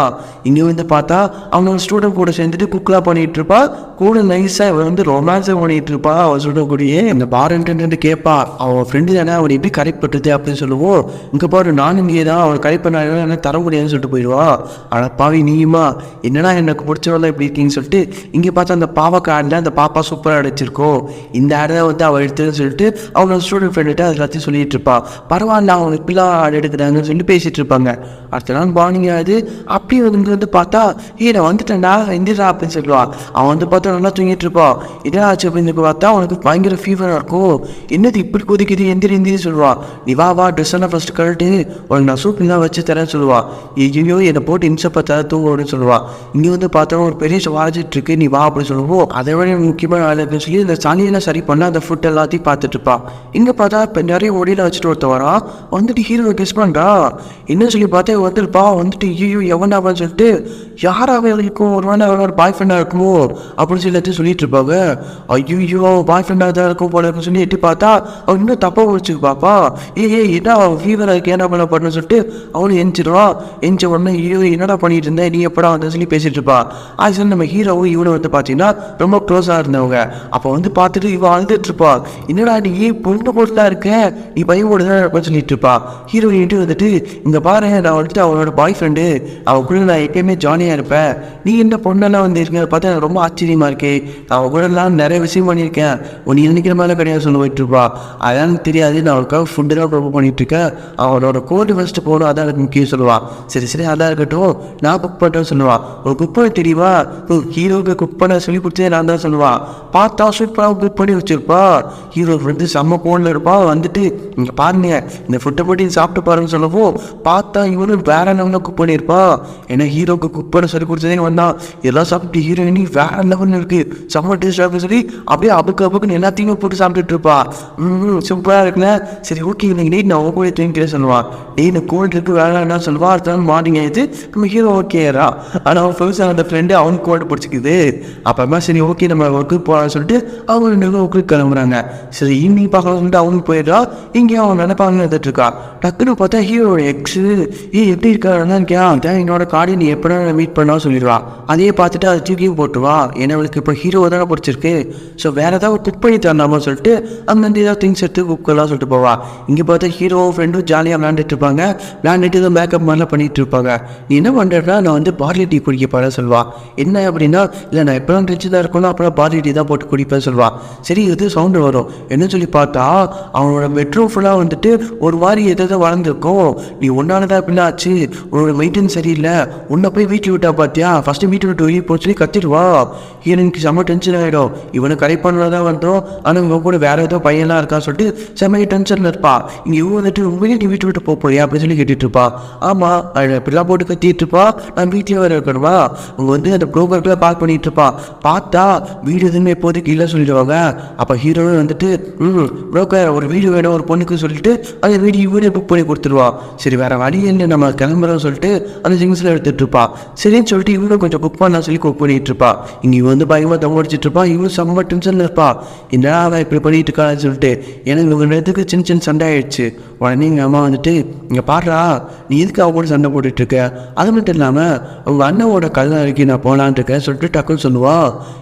இங்கே வந்து பார்த்தா அவனோட ஸ்டூடெண்ட் கூட சேர்ந்துட்டு குக்லாம் பண்ணிட்டு இருப்பா. கூட நைஸாக இவன் வந்து ரொமான்ஸை பண்ணிட்டு இருப்பா அவள் ஸ்டூடெண்ட் கூடயே. இந்த பார் இன்டென்ட் கேட்பா அவன் ஃப்ரெண்டு தானே அவன் எப்படி கரெக்ட் பண்ணுறது அப்படின்னு சொல்லுவோம் இங்கே பாரு நான் இங்கே தான் அவன் கரெக்ட் பண்ணாலும் என்ன தர முடியாதுன்னு சொல்லிட்டு போயிடுவா. ஆனால் பாவி நீயுமா? என்னடா எனக்கு பிடிச்சவெல்லாம் இப்படி இருக்கீங்கன்னு சொல்லிட்டு இங்கே பார்த்தா அந்த பாவக்காய் ஆடில் அந்த பாப்பா சூப்பராக அடிச்சிருக்கோம் இந்த ஆடை வந்து அவள் எடுத்துன்னு சொல்லிட்டு அவனோட ஸ்டூடெண்ட் ஃப்ரெண்டுகிட்ட அது எல்லாத்தையும் சொல்லிட்டு இருப்பா. பரவாயில்ல அவங்க இப்படிலாம் ஆடு எடுக்கிறாங்கன்னு சொல்லி பேசிட்டு இருப்பாங்க. அடுத்த நாள் மார்னிங் ஆகுது அப்படியே வந்து வந்து பார்த்தா ஏ நான் வந்துட்டேன்டா எந்திரா அப்படின்னு சொல்லுவான் அவன் வந்து பார்த்தா நல்லா தூங்கிட்டு இருப்பான் என்ன ஆச்சு? அப்படின்னு பார்த்தா அவனுக்கு பயங்கர ஃபீவராக இருக்கும். என்னது இப்படி கொதிக்குது? எந்திரி எந்திரி சொல்லுவான் நீ வா வா ட்ரெஸ்ஸெல்லாம் ஃபஸ்ட்டு கழட்டு. உனக்கு நான் சூப் தான் வச்சு தரேன்னு சொல்லுவான் ஐயோ என்னை போட்டு இன்சப்பா தர தூங்கணும்னு அப்படின்னு சொல்லுவான் இங்கே வந்து பார்த்தா ஒரு பெரிய வாஜிட்டு இருக்கு. நீ வா அப்படின்னு சொல்லுவோம் அதை விட முக்கியமான வேலை அப்படின்னு சொல்லி இந்த சனியெல்லாம் சரி பண்ண அந்த ஃபுட் எல்லாத்தையும் பார்த்துட்டு இருப்பான் இங்கே பார்த்தா இப்போ நிறைய ஒடியில் வச்சுட்டு ஒருத்த வரான். வந்துட்டு ஹீரோ கெஸ் பண்ணுறா என்ன சொல்லி பார்த்தா வந்துருப்பா வந்துட்டு ஐயோ எவனாவான்னு சொல்லிட்டு யாராவது இருக்கும்? ஒரு வேணா ஒரு பாய் ஃப்ரெண்டாக இருக்குமோ? அப்படின்னு சொல்லி எல்லாத்தையும் சொல்லிட்டு இருப்பாங்க. ஐயோ பாய் ஃப்ரெண்டாக தான் இருக்கும் போல அப்படின்னு சொல்லி எட்டி பார்த்தா அவன் இன்னும் தப்பாக முடிச்சுக்கு பாப்பா. ஏ ஏ என்ன ஃபீவராக இருக்கு என்ன பண்ண பண்ணு சொல்லிட்டு அவனும் எஞ்சிடுவான் எஞ்ச உடனே ஐயோ என்னடா பண்ணிட்டு இருந்தேன் நீ எப்படா வந்து? சொல்லி பேசிட்டு இருப்பா. ஆக்சுவலி நம்ம ஹீரோவும் இவனும் வந்து பார்த்தீங்கன்னா ரொம்ப க்ளோஸாக இருந்தவங்க. அப்போ வந்து பார்த்துட்டு இவன் அழுதுட்டு இருப்பா. என்னடா நீ பொண்ணு போட்டுலாம் இருக்க? நீ பையன் கூட தான் சொல்லிட்டு இருப்பா. ஹீரோயின்ட்டு வந்துட்டு இங்கே பாரு நான் வந்துட்டு அவனோட பாய் ஃப்ரெண்டு அவன் கூட நான் எப்பயுமே ஜாலியாக இருப்பேன். நீ என்ன பொண்ணெல்லாம் வந்து இருக்க? பார்த்தா எனக்கு ரொம்ப ஆச்சரியமா இருக்கே. அவன் கூடலாம் நிறைய விஷயம் பண்ணியிருக்கேன். உன் நினைக்கிற மாதிரிலாம் கிடையாது சொல்ல போயிட்டு இருப்பா அதான் தெரியாது நான் அவளுக்காக ஃபுட்டுலாம் ப்ரொமோட் பண்ணிட்டு இருக்கேன் அவனோட கோல்டு ஃபஸ்ட்டு போகணும் அதான் எனக்கு முக்கியம் சொல்லுவான் சரி சரி அதான் இருக்கட்டும். நான் குக் பண்ணுறேன்னு சொல்லுவான் ஒரு குக் பண்ண தெரியுமா? ஹீரோவுக்கு குக் பண்ண சொல்லி கொடுத்தே நான் தான் சொல்லுவான் பார்த்தா சூப்பராக குக் பண்ணி வச்சிருப்பா. ஹீரோ வந்து செம்ம கோனில் இருப்பா. வந்துட்டு இங்கே பாருங்க இந்த ஃபுட்டை போட்டு சாப்பிட்டு பாருன்னு சொல்லவும் பார்த்தா இவனும் வேற லெவலில் குக் பண்ணியிருப்பா. ஏன்னா ஹீரோக்கு குக் பண்ண சொல்லி கொடுத்ததே வந்தான் எல்லாம் சாப்பிட்டு ஹீரோயினி வேற லெவலில் இருக்குது செம்ம டேஸ்ட் அப்படின்னு சொல்லி அப்படியே அபுக்கு அபுக்குன்னு எல்லாத்தையுமே போட்டு சாப்பிட்டுட்டு இருப்பா. ம் சூப்பராக இருக்குண்ணே. சரி ஓகே இன்னைக்கு நைட் நான் உங்க கூட தூங்கிக்கிறேன் சொல்லுவான். டேய் இந்த கோல்டு இருக்கு வேணாம் சொல்லுவா? அடுத்த நாள் மார்னிங் ஆயிடுச்சு நம்ம ஹீரோ ஓகேரா ஆனால் அவன் ஃபர்ஸ்ட் அந்த ஃப்ரெண்டு அவனுக்கு கோல்டு பிடிச்சிக்குது. அப்புறமா சரி ஓகே நம்ம ஒர்க்கு போகலாம்னு சொல்லிட்டு அவங்க ரெண்டு பேரும் ஒர்க்கு கிளம்புறாங்க. சரி ஈவினிங் பார்க்கலாம் சொல்லிட்டு அவனுக்கு போயிடுறா. இங்கேயும் அவன் நினைப்பாங்க எடுத்துட்டு இருக்கா. டக்குன்னு பார்த்தா ஹீரோட எக்ஸு ஏ எப்படி இருக்காருன்னா நல்லா இருக்கியா என்னோட காடி நீ எப்படா மீட் பண்ணா சொல்லிடுவா. அதையே பார்த்துட்டு அதை தூக்கி போட்டுருவா. ஏன்னா அவளுக்கு இப்போ ஹீரோ தானே பிடிச்சிருக்கு. ஸோ வேற ஏதாவது குக் பண்ணி தரலாமா சொல்லிட்டு அங்கேருந்து ஏதாவது திங்ஸ் எடுத்து குக்கெல்லாம் சொல்லிட்டு போவா இங்கே பார்த்தா ஹீரோவும் ஃப்ரெண்டும் ஜாலியாக விளாண்டுட்டு இருப்பாங்க. விளாண்டுட்டு ஏதோ மேக்கப் மாதிரிலாம் பண்ணிட்டு இருப்பாங்க. நீ என்ன பண்ணுறா நான் வந்து பார்லி டீ குடிக்க போகிறேன் சொல்வா என்ன அப்படின்னா இல்லை நான் எப்போலாம் ரிச்சு தான் இருக்கணும் அப்புறம் பார்லி டீ தான் போட்டு குடிப்பேன் சொல்வா சரி இது சவுண்டு வரும்? என்ன சொல்லி பார்த்தா அவனோட பெட்ரூம் ஃபுல்லாக வந்துட்டு ஒரு மாதிரி எதாவது வளர்ந்துருக்கும். நீ தான் அப்படின்னா ஆச்சு? உன்னோட மெயின்டைன் சரியில்லை. உன்னை போய் வீட்டில் விட்டா பார்த்தியா ஃபஸ்ட்டு வீட்டை விட்டு வெளியே போச்சு சொல்லி கத்திடுவா. ஹீரோனுக்கு செம்ம டென்ஷன் ஆகிடும் இவனை கரெக்ட் பண்ணதான் வந்தோம் ஆனால் இவங்க கூட வேற ஏதோ எல்லாம் இருக்கா சொல்லிட்டு செம்மைய டென்ஷனில் இருப்பா. இங்கே இவன் வந்துட்டு உண்மையே நீ வீட்டு விட்டு போக போறியா? அப்படின்னு சொல்லி கேட்டுட்டு இருப்பா. ஆமாம் இப்படிலாம் போட்டு கத்திட்டு இருப்பா. நான் வீட்டிலே வர இருக்கணுமா? அவங்க வந்து அந்த ப்ரோக்கர்க்குள்ள பார்க் பண்ணிட்டு இருப்பா. பார்த்தா வீடு எதுவுமே இப்போதைக்கு இல்லை சொல்லிடுவாங்க. அப்போ ஹீரோவும் வந்துட்டு ம் ப்ரோக்கர் ஒரு வீடு வேணும் ஒரு பொண்ணுக்கு சொல்லிட்டு அந்த வீடு இவரே புக் பண்ணி கொடுத்துருவா. சரி வேற வழி இல்லை நம்ம கிளம்புறோம் சொல்லிட்டு அந்த சிங்ஸில் எடுத்துட்டு இருப்பா. சரின்னு சொல்லிட்டு இவனும் கொஞ்சம் குக் பண்ணலாம் சொல்லி குக் பண்ணிட்டு இருப்பா. இங்கே இவன் வந்து பயமாக தங்க அடிச்சிட்டு இருப்பா. இவனும் செம்ம டென்ஷனில் இருப்பா. என்னடா அவன் இப்படி பண்ணிட்டு இருக்கான்னு சொல்லிட்டு சொல்லிட்டு ஏன்னா இவங்க நேரத்துக்கு சின்ன சின்ன சண்டை ஆயிடுச்சு. உடனே எங்கள் அம்மா வந்துட்டு இங்கே பாடுறா நீ எதுக்கு அவ கூட சண்டை போட்டுட்ருக்க அது மட்டும் இல்லாமல் உங்கள் அண்ணனோட கல்யாணம் நான் போகலான்னு இருக்கேன் சொல்லிட்டு டக்குன்னு சொல்லுவா.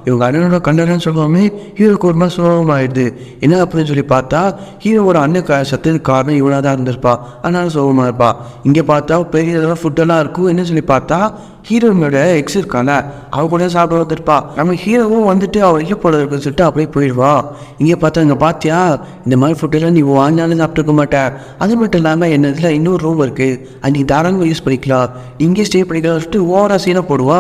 இவங்க அண்ணனோட கல்யாணம் சொல்லுவாமே ஹீரோக்கு ஒரு மாதிரி சோகமாயிடுது என்ன அப்படின்னு சொல்லி பார்த்தா ஹீரோவோட அண்ணன் க சத்துக்கு காரணம் இவனாக தான் இருந்திருப்பா. அதனால சோகமாக இருப்பா. இங்கே பார்த்தா பெரிய இதெல்லாம் ஃபுட்டெல்லாம் இருக்கும். என்ன சொல்லி பார்த்தா ஹீரோயினோட எக்ஸ் இருக்கால அவ கூட சாப்பிட வந்துருப்பா. நம்ம ஹீரோவும் வந்துட்டு அவள் வைக்க போல இருக்குன்னு சொல்லிட்டு அப்படியே போயிடுவா. இங்கே பார்த்தா இங்கே பார்த்தியா இந்த மாதிரி ஃபுட்டெல்லாம் நீ வாங்கினாலும் சாப்பிட்டுருக்க மாட்டேன் அது மட்டும் இல்லாமல் என்ன இதில் இன்னொரு ரூம் இருக்குது அது நீ தாராளமாக யூஸ் பண்ணிக்கலாம். இங்கே ஸ்டே பண்ணிக்கலாம் சொல்லிட்டு ஓவரா சீனாக போடுவா.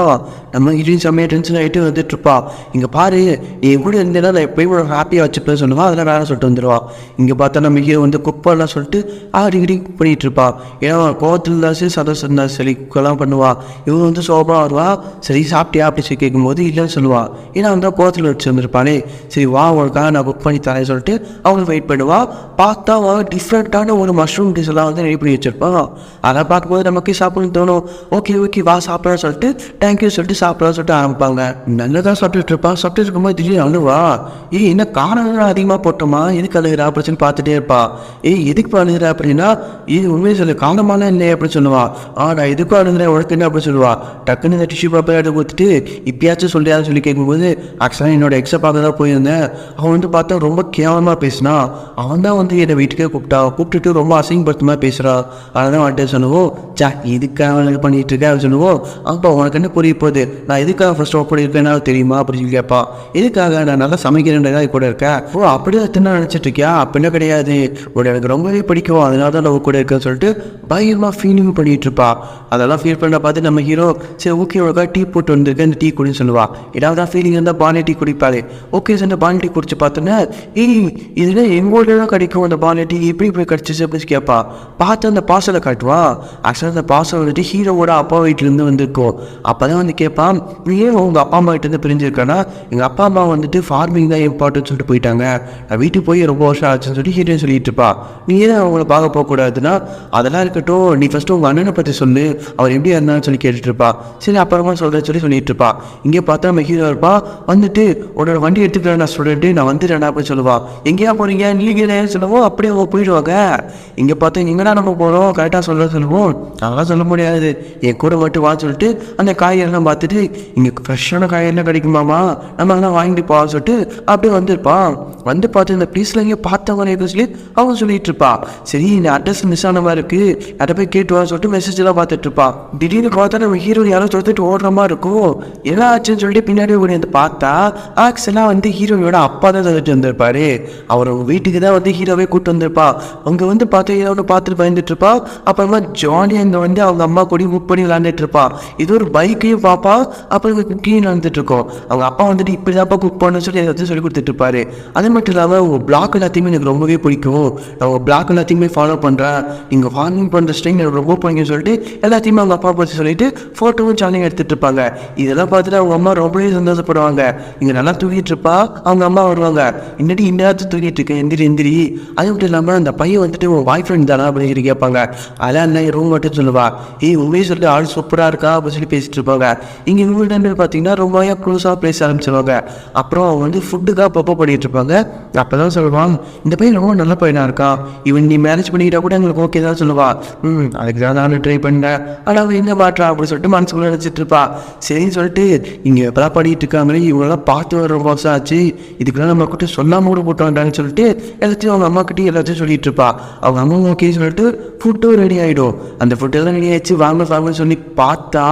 நம்ம ஹீரோயின் செம்மையாக டென்ஷன் ஆகிட்டு வந்துட்டு இருப்பா. இங்கே பாரு நீ என் கூட இருந்தேன்னா நான் எப்பயும் ஹாப்பியாக வச்சுப்பேன் சொல்லுவா. அதெல்லாம் வேலை சொல்லிட்டு வந்துடுவா இங்கே பார்த்தா நம்ம ஹீரோ வந்து குப்பெல்லாம் சொல்லிட்டு அடிக்கடி பண்ணிட்டு இருப்பா. ஏன்னா கோவத்தில் இருந்தால் சரி சதோஷம் இருந்தால் சரி குக்கெல்லாம் பண்ணுவா. இவன் வந்து சோபா வருவா? சரி சாப்பிட்டியா? அப்படி சொல்லி கேட்கும்போது இல்லைன்னு சொல்லுவா. ஏன்னா வந்து கோத்தில் வச்சு வந்திருப்பானே. சரி வா உனக்காக நான் புக் பண்ணி தரேன் சொல்லிட்டு அவங்க வெயிட் பண்ணுவா. பார்த்தா அவன் டிஃப்ரெண்ட்டான ஒரு மஷ்ரூம் டிஷ் எல்லாம் வந்து ரெடி பண்ணி வச்சுருப்பான் அதை பார்க்கும்போது நமக்கு சாப்பிடணும்னு தோணும். ஓகே ஓகே வா சாப்பிட்றா சொல்லிட்டு தேங்க்யூ சொல்லிட்டு சாப்பிட்றா சொல்லிட்டு ஆரம்பிப்பாங்க. நல்லதாக சாப்பிட்டுட்டு இருப்பான் சாப்பிட்டு இருக்கும்போது திடீர்னு அழுவா. ஏய் என்ன காரணம் அதிகமாக போட்டோமா? எதுக்கு அழுகிறா? அப்படின்னு பார்த்துட்டே இருப்பா. ஏய் எதுக்கு அழுகிறா அப்படின்னா இது உண்மையை சொல்லு காரணமான இல்லை அப்படின்னு சொல்லுவா. ஆ நான் எதுக்கும் அழுகிறேன் உனக்கு என்ன அப்படின்னு சொல்லுவா. டக்குன்னு இந்த டிஷ்யூ பேப்பர் எடுத்து கொடுத்துட்டு இப்பயாச்சும் சொல்லியான்னு சொல்லி கேட்கும்போது ஆக்சுவலாக என்னோட எக்ஸை பார்க்க தான் போயிருந்தேன். அவன் வந்து பார்த்தா ரொம்ப கேவலமாக பேசினா. அவன் தான் வந்து என்னை வீட்டுக்கே கூப்பிட்டா. கூப்பிட்டுட்டு ரொம்ப அசிங்கப்படுத்தமாக பேசுகிறா அதான் வந்துட்டு சொல்லுவோம் சா இதுக்காக அவனுக்கு பண்ணிகிட்டு இருக்க அப்படின்னு சொல்லுவோம் அப்போ உனக்கு என்ன புரிய போகுது? நான் எதுக்காக ஃபர்ஸ்ட் ஒர்க் இருக்கேன்னா தெரியுமா? அப்படின்னு சொல்லி கேட்பா. எதுக்காக? நான் நல்லா சமைக்கிறேன்றதாக கூட இருக்கேன் ஓ அப்படியே தின்ன நினச்சிட்டு இருக்கியா? அப்படின்னா கிடையாது. உன்னை எனக்கு ரொம்பவே பிடிக்கும். அதனால தான் நான் கூட இருக்கேன்னு சொல்லிட்டு பயங்கரமாக ஃபீலிங் பண்ணிட்டு இருப்பா. அதெல்லாம் ஃபீல் பண்ண பார்த்து நம்ம ஹீரோ சரி ஓகே உனக்காக டீ போட்டு வந்திருக்கேன் அந்த டீ குடின்னு சொல்லுவா. ஏதாவது ஃபீலிங் இருந்தால் பானி டீ குடிப்பாரு ஓகே சார் அந்த பானி டீ குடிச்சு பார்த்தோன்னே ஏய் இதுல எங்கூர்ல தான் கிடைக்கும் அந்த பானி டீ? எப்படி போய் கிடச்சிச்சு? அப்படின்னு கேட்பா. பார்த்து அந்த பார்சலை காட்டுவா. ஆக்சுவலாக அந்த பார்சல் வந்துட்டு ஹீரோவோட அப்பா வீட்டிலேருந்து வந்திருக்கோம். அப்போ தான் வந்து கேட்பான் நீ ஏன் உங்கள் அப்பா அம்மா கிட்டேருந்து பிரிஞ்சிருக்கேன்னா எங்கள் அப்பா அம்மா வந்துட்டு ஃபார்மிங் தான் இம்பார்ட்டன்ட் சொல்லிட்டு போயிட்டாங்க. நான் வீட்டுக்கு போய் ரொம்ப வருஷம் ஆச்சுன்னு சொல்லிட்டு ஹீரோயின் சொல்லிட்டு இருப்பா. நீ ஏன் அவங்கள பார்க்க போகக்கூடாதுன்னா அதெல்லாம் இருக்கட்டும். நீ ஃபஸ்ட்டு உங்கள் அண்ணனை பற்றி சொல்லு. அவர் எப்படி இருந்தான்னு சொல்லி கேட்டுட்டு இருப்பா. சரி அப்புறமா சொல்கிறேன் சொல்லி சொல்லிட்டு இருப்பா. இங்கே பார்த்தா நம்ம ஹீரோ இருப்பா. வந்துட்டு உன்னோட வண்டி எடுத்துக்கிறேன் நான் ஸ்டூடெண்ட்டு நான் வந்துடுறேன் அப்படின்னு சொல்லுவா. எங்கேயா போறீங்க? நீங்களே சொல்லுவோம் அப்படியே அவங்க போயிடுவாங்க. இங்கே பார்த்தா எங்கடா நம்ம போகிறோம் கரெக்டாக சொல்ல சொல்லுவோம். அதெல்லாம் சொல்ல முடியாது. என் கூட மட்டும் வா சொல்லிட்டு அந்த காய்கறிலாம் பார்த்துட்டு இங்கே ஃப்ரெஷ்ஷான காய்கறிலாம் கிடைக்குமாமா நம்ம அதெல்லாம் வாங்கிட்டு போக சொல்லிட்டு அப்படியே வந்திருப்பான் வந்து பார்த்து இந்த ப்ளீஸில் இங்கே பார்த்தவங்க சொல்லி அவங்க சொல்லிட்டு இருப்பா. சரி இந்த அட்ரஸ் மிஸ் ஆன மாதிரி இருக்கு. அதை போய் கேட்டு வா சொல்லிட்டு மெசேஜ்லாம் பார்த்துட்டு இருப்பான் திடீர்னு பார்த்தா நம்ம ஹீரோ யாரோ தொடுத்துட்டு ஓடுற மாதிரி இருக்கும். என்ன ஆச்சுன்னு சொல்லிட்டு பின்னாடி ஓடி வந்து பார்த்தா ஆக்சுவலாக வந்து ஹீரோயோட அப்பா தான் தந்துட்டு வந்திருப்பாரு. அவர் அவங்க வீட்டுக்கு தான் வந்து ஹீரோவே கூப்பிட்டு வந்திருப்பா. அங்கே வந்து பார்த்து ஹீரோன்னு பார்த்துட்டு பயந்துட்டு இருப்பா. அப்புறமா ஜாலியாக இங்கே வந்து அவங்க அம்மா கூட மூவ் பண்ணி விளாண்டுட்டு இருப்பா. இது ஒரு பைக்கையும் பார்ப்பா அப்புறம் கீழே நடந்துட்டு இருக்கோம். அவங்க அப்பா வந்துட்டு இப்படி தான்ப்பா குக் பண்ணு சொல்லி எல்லாத்தையும் சொல்லி கொடுத்துட்டு இருப்பாரு. அது மட்டும் இல்லாமல் உங்கள் பிளாக் எல்லாத்தையுமே எனக்கு ரொம்பவே பிடிக்கும். நான் உங்கள் பிளாக் எல்லாத்தையுமே ஃபாலோ பண்ணுறேன் நீங்கள் ஃபார்மிங் பண்ணுற ஸ்ட்ரெயின் எனக்கு ரொம்ப பிடிக்கும் சொல்லிட்டு எல்லாத்தையுமே அவங்க அப்பா பற்றி சொல்லிட்டு ஃபோட்டோவும் சேனல் எடுத்துகிட்டு இருப்பாங்க இதெல்லாம் பார்த்துட்டு அவங்க அம்மா ரொம்பவே சந்தோஷப்படுவாங்க. இங்கே நல்லா தூங்கிட்டு இருப்பா அவங்க அம்மா வருவாங்க. இன்னடி இந்நேரத்து தூங்கிட்டு இருக்கேன் எந்திரி எந்திரி. அது மட்டும் இல்லாமல் அந்த பையன் வந்துட்டு உன் பாய் ஃப்ரெண்ட் தானா? அப்படின்னு சொல்லி கேட்பாங்க. அதெல்லாம் என்ன ரூம் மட்டும் சொல்லுவா. ஏய் உண்மையை சொல்லி ஆள் சூப்பராக இருக்கா? அப்படின்னு சொல்லி பேசிட்டு இருப்பாங்க. இங்கே இவங்க ரெண்டு பார்த்தீங்கன்னா ரொம்பவே க்ளோஸாக பேச ஆரம்பிச்சிருவாங்க. அப்புறம் அவங்க வந்து ஃபுட்டுக்காக பப்போ பண்ணிட்டு இருப்பாங்க. அப்போ தான் சொல்லுவான் இந்த பையன் ரொம்ப நல்ல பையனாக இருக்கான் இவன் நீ மேரேஜ் பண்ணிக்கிட்டா கூட எங்களுக்கு ஓகே தான் சொல்லுவா. ம் அதுக்கு தான் நானும் ட்ரை பண்ணேன். ஆனால் அவன் எங்கே மாட்டா அப்படின்னு சொல்லிட்டு மனசுக்குள்ள நினச்சிட்டு இருப்பா. சரின்னு சொல்லிட்டு இங்கே எப்படா பாடிட்டு இருக்காங்களே? இவங்களெல்லாம் பார்த்து வர ரொம்ப வருஷம் ஆச்சு. இதுக்கெல்லாம் நம்ம கிட்ட சொல்லாமல் கூட போட்டாங்கன்னு சொல்லிட்டு எல்லாத்தையும் அவங்க அம்மாக்கிட்டையும் எல்லாத்தையும் சொல்லிட்டு இருப்பா. அவங்க அம்மா ஓகே சொல்லிட்டு ஃபுட்டும் ரெடி ஆகிடும் அந்த ஃபுட்டெல்லாம் ரெடி ஆயிடுச்சு. வாங்க வாங்கன்னு சொல்லி பார்த்தா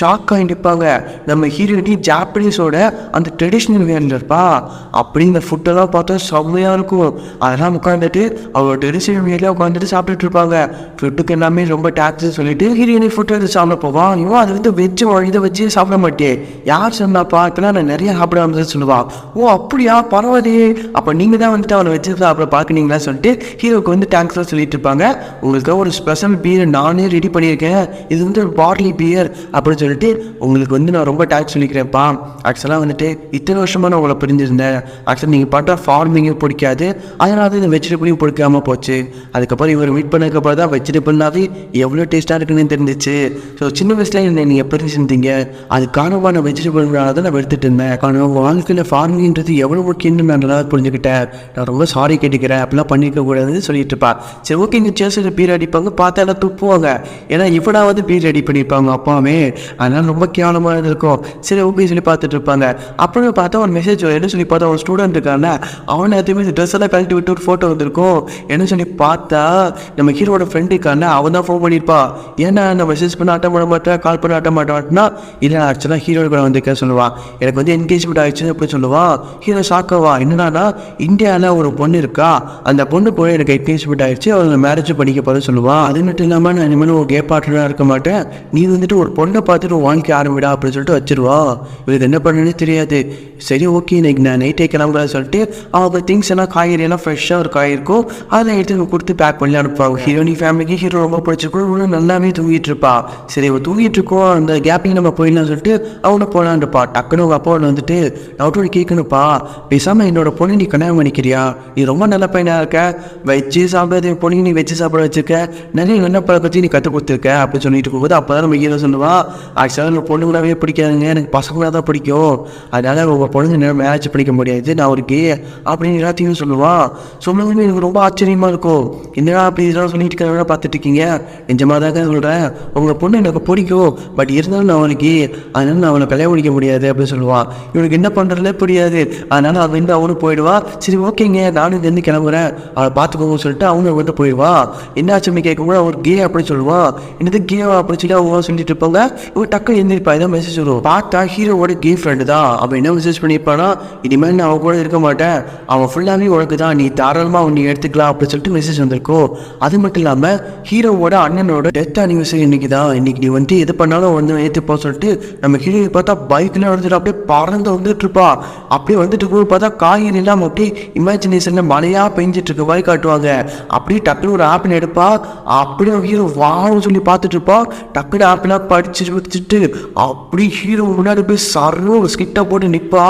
ஷாக் ஆகிட்டுப்பாங்க நம்ம ஹீரோயினி ஜாப்பனீஸோட அந்த ட்ரெடிஷ்னல் வேரில் இருப்பா. அப்படி இந்த ஃபுட்டெல்லாம் பார்த்தா செம்மையாக இருக்கும். அதெல்லாம் உட்காந்துட்டு அவரோட ட்ரெடிஷ்னல் வேரில் உட்காந்துட்டு சாப்பிட்டுட்டு இருப்பாங்க. ஃபுட்டுக்கு எல்லாமே ரொம்ப டேக்ஸ் சொல்லிட்டு ஹீரோயினி ஃபுட்டு எடுத்து சாப்பிட போவான். இவன் அது வந்து வெஜ்ஜு இதை வச்சு சாப்பிட மாட்டேன் யார் சொன்னாப்பா இதெல்லாம் நான் நிறைய சாப்பிட வந்தது சொல்லுவாள் ஓ அப்படியா? பரவாயில்லையே. அப்போ நீங்கள் தான் வந்துட்டு அவனை வச்சு சாப்பிட பார்க்குறீங்களா சொல்லிட்டு ஹீரோக்கு வந்து தேங்க்ஸ்லாம் சொல்லிட்டு இருப்பாங்க. உங்களுக்கு ஒரு ஸ்பெஷல் பியர் நானே ரெடி பண்ணியிருக்கேன். இது வந்து ஒரு பார்லி பியர் அப்படின்னு சொல்லிட்டு உங்களுக்கு வந்து நான் ரொம்ப டேங்க்ஸ் சொல்லிக்கிறேன்ப்பா ஆக்சுவலாக வந்துட்டு இத்தனை வருஷமாக நான் உங்களை பிரிஞ்சிருந்தேன். ஆக்சுவலாக நீங்கள் பார்த்தா ஃபார்மிங்கும் பிடிக்காது. அதனால தான் இந்த வெஜிடபிளையும் பிடிக்காம போச்சு. அதுக்கப்புறம் இவர் மீட் பண்ணதுக்கப்புறம் தான் வெஜிடபிள்னாவே எவ்வளோ டேஸ்ட்டாக இருக்குன்னு தெரிஞ்சிச்சு. ஸோ சின்ன வயசில் என்ன நீங்கள் எப்படி செஞ்சீங்க அது காரணமான வெஜிடபிள்னால தான் நான் எடுத்துகிட்டு இருந்தேன். காரணம் உங்கள் வாழ்க்கையில் ஃபார்மிங்ன்றது எவ்வளோ முக்கியம்னு நான் நல்லா புரிஞ்சுக்கிட்டேன். நான் ரொம்ப சாரி கேட்டுக்கிறேன். அப்படிலாம் பண்ணிக்க கூடாதுன்னு சொல்லிட்டு இருப்பா. சரி ஓகே இங்கே சேசில் பீர் அடிப்பாங்க. பார்த்தா எல்லாம் துப்புவாங்க. ஏன்னா இவனா வந்து பீர் ரெடி பண்ணியிருப்பாங்க அப்பாவே. அதனால் ரொம்ப கேவலமாக இருக்கும். சரி ஓகே சொல்லி பார்த்துட்டு இருப்பாங்க. அப்புறம் பார்த்தா ஒரு மெசேஜ் என்ன சொல்லி பார்த்தா ஒரு ஸ்டூடெண்ட் இருக்காங்க அவனை எதுவுமே ட்ரெஸ் எல்லாம் கழட்டி விட்டு ஒரு ஃபோட்டோ வந்திருக்கும். என்ன சொல்லி பார்த்தா நம்ம ஹீரோட ஃப்ரெண்டு இருக்காங்க அவன் தான் ஃபோன் பண்ணியிருப்பா. ஏன்னா நான் மெசேஜ் பண்ண ஆட்டம் பண்ண மாட்டேன் கால் பண்ணி ஆட்ட மாட்டேன்னா இல்லை ஆச்சுன்னா ஹீரோ கூட வந்திருக்க சொல்லுவான். எனக்கு வந்து என்கேஜ்மெண்ட் ஆயிடுச்சுன்னு அப்படி சொல்லுவான்? ஹீரோ ஷாக்கவா என்னன்னா இந்தியாவில் ஒரு பொண்ணு இருக்கா? அந்த பொண்ணு போய் எனக்கு என்கேஜ்மெண்ட் ஆயிடுச்சு. அவங்க மேரேஜ் பண்ணிக்க போகிறேன் சொல்லுவான். அது மட்டும் இல்லாமல் நான் இனிமேல் ஒரு கே பார்ட்னராக இருக்க மாட்டேன். நீ வந்துட்டு ஒரு பொண்ணை பார்த்துட்டு உன் வாழ்க்கை ஆரம்பிடா அப்படின்னு சொல்லிட்டு வச்சிருவா. இவருக்கு என்ன பண்ணுன்னு தெரியாது. சரி ஓகே இன்னைக்கு நான் நைட்டே கிளம்புறேன் சொல்லிட்டு அவங்க திங்ஸ் எல்லாம் காய்கறி எல்லாம் ஃப்ரெஷ்ஷாக ஒரு காய் இருக்கும். அதை எடுத்து கொடுத்து பேக் பண்ணி அனுப்புவாங்க. ஹீரோனி ஃபேமிலிக்கு ஹீரோ ரொம்ப பிடிச்சிருக்கும். நல்லாவே தூங்கிட்டு இருப்பா. சரி இவன் தூங்கிட்டு இருக்கோம் அந்த கேப்பிங் நம்ம போயிடலாம் சொல்லிட்டு அவனை போலான்னு டக்குன்னு உங்கள் அப்பா வந்துட்டு டவுட்டோட கேட்கணும்ப்பா. பேசாமல் என்னோட பொண்ணு நீ கல்யாணம் பண்ணிக்கிறியா? நீ ரொம்ப நல்ல பையனாக இருக்க. வச்சு சாப்பிடாத பொண்ணு நீ வச்சு சாப்பிட வச்சுருக்க. நிறைய நல்ல பழக்கத்தையும் நீ கற்றுக் கொடுத்துருக்க. அப்படின்னு சொல்லிட்டு இருக்கும்போது அப்போ தான் நம்ம ஹீரோ சொல்லுவான் ஆக்சுவலாக எனக்கு பொண்ணுங்களாவே பிடிக்காதுங்க. எனக்கு பசங்களாக தான் பிடிக்கும். அதனால உங்கள் பொண்ணுங்க நேரம் மேரேஜ் பண்ணிக்க முடியாது. நான் ஒரு கே அப்படின்னு எல்லாத்தையும் சொல்லுவான் சொன்னதுமே எனக்கு ரொம்ப ஆச்சரியமாக இருக்கும். என்னடா அப்படி இதெல்லாம் சொல்லிட்டு இருக்கிறவங்க பார்த்துட்டு இருக்கீங்க? நிஜமாக தான் சொல்கிறேன் உங்கள் பொண்ணு எனக்கு பிடிக்கும். பட் இருந்தாலும் நான் அவனுக்கு அதனால நான் அவனை கல்யாணம் பண்ணிக்க முடியாது அப்படின்னு சொல்லுவான். இவனுக்கு என்ன பண்ணுறதுல புரியாது. அதனால அவன் வந்து அவனும் போயிடுவா. சரி ஓகேங்க நானும் இங்கேருந்து கிளம்புறேன். அவளை பார்த்துக்கோங்க சொல்லிட்டு அவனும் வந்து போயிடுவா. என்ன ஆச்சுன்னு கேட்கும்போது அவர் கே அப்படின்னு சொல்லுவான் என்னது கே அப்படின்னு சொல்லி அவங்க சொல்லிட்டு இருப்பாங்க. இவன் டக்கு எழுந்திருப்பா இதான் மெசேஜ் வரும். பார்த்தா ஹீரோவோட கே ஃப்ரெண்டு தான். அவன் என்ன மெசேஜ் பண்ணியிருப்பானா இனிமேல் நான் அவன் கூட இருக்க மாட்டேன். அவன் ஃபுல்லாகவே உனக்கு தான். நீ தாராளமாக நீ எடுத்துக்கலாம் அப்படின்னு சொல்லிட்டு மெசேஜ் வந்திருக்கும். அது மட்டும் இல்லாமல் ஹீரோவோட அண்ணனோட டெத் அனிவர்சரி இன்னைக்கு தான் இன்னைக்கு நீ வந்து எது பண்ணாலும் வந்து ஏற்றுப்போ சொல்லிட்டு நம்ம ஹீரோ பார்த்தா பைக்கில் வந்துட்டு அப்படியே பறந்து வந்துட்டு இருப்பா. அப்படியே வந்துட்டு இருக்கும்போது பார்த்தா காய்கறி இல்லாமல் அப்படியே இமேஜினேஷனில் மழையாக பெஞ்சிட்டு இருக்க மாதிரி காட்டுவாங்க. அப்படியே டக்குனு ஒரு ஆப்பிள் எடுப்பா. அப்படியே ஹீரோ வாழும் சொல்லி பார்த்துட்டு இருப்பா. டக்குனு ஆப்பிளாக படிச்சு வச்சுட்டு அப்படி ஹீரோ முன்னாடி போய் சர்னு ஒரு ஸ்கிட்டை போட்டு நிற்பா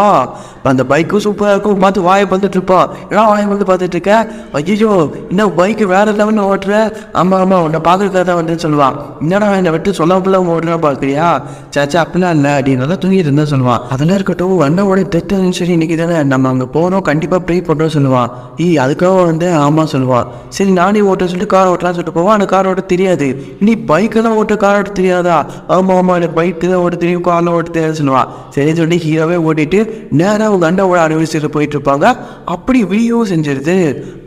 அந்த பைக்கும் சூப்பராக இருக்கும். பார்த்து வாயை பார்த்துட்டு இருப்பா. ஏன்னா வாயை வந்து பார்த்துட்டு இருக்க? ஐயோ இன்னும் பைக்கு வேறு லெவலில் ஓட்டுற? ஆமாம் ஆமாம் உன்னை பார்க்குறதுக்காக தான் வந்து சொல்லுவான் என்னடா என்னை விட்டு சொல்லாமல ஓடுறா பார்க்குறியா? சாச்சா அப்படிலாம் இல்லை. அப்படின்னு நல்லா தூங்கிட்டு இருந்தா சொல்லுவான். அதெல்லாம் இருக்கட்டும் அண்ணாவோட டெத் சரி இன்னைக்கு தானே நம்ம அங்கே போகிறோம் கண்டிப்பாக ப்ரே பண்ணுறோம் சொல்லுவான். ஈ அதுக்காக வந்து ஆமாம் சொல்லுவான். சரி நானே ஓட்ட சொல்லிட்டு கார் ஓட்டலாம் சொல்லிட்டு போவான் அந்த கார் ஓட்ட தெரியாது. நீ பைக்கெல்லாம் ஓட்ட கார் ஓட்ட தெரியாதா? ஆமாம் ஆமாம் எனக்கு பைக்கு தான் ஓட்ட தெரியும் காரில் ஓட்ட தெரியாது சொல்லுவான். சரி சொல்லி ஹீரோவே ஓட்டிட்டு நேராக அவங்க அண்ணாவோட அனிவர்சரியில் போயிட்டு இருப்பாங்க அப்படி வீடியோ செஞ்சிருது.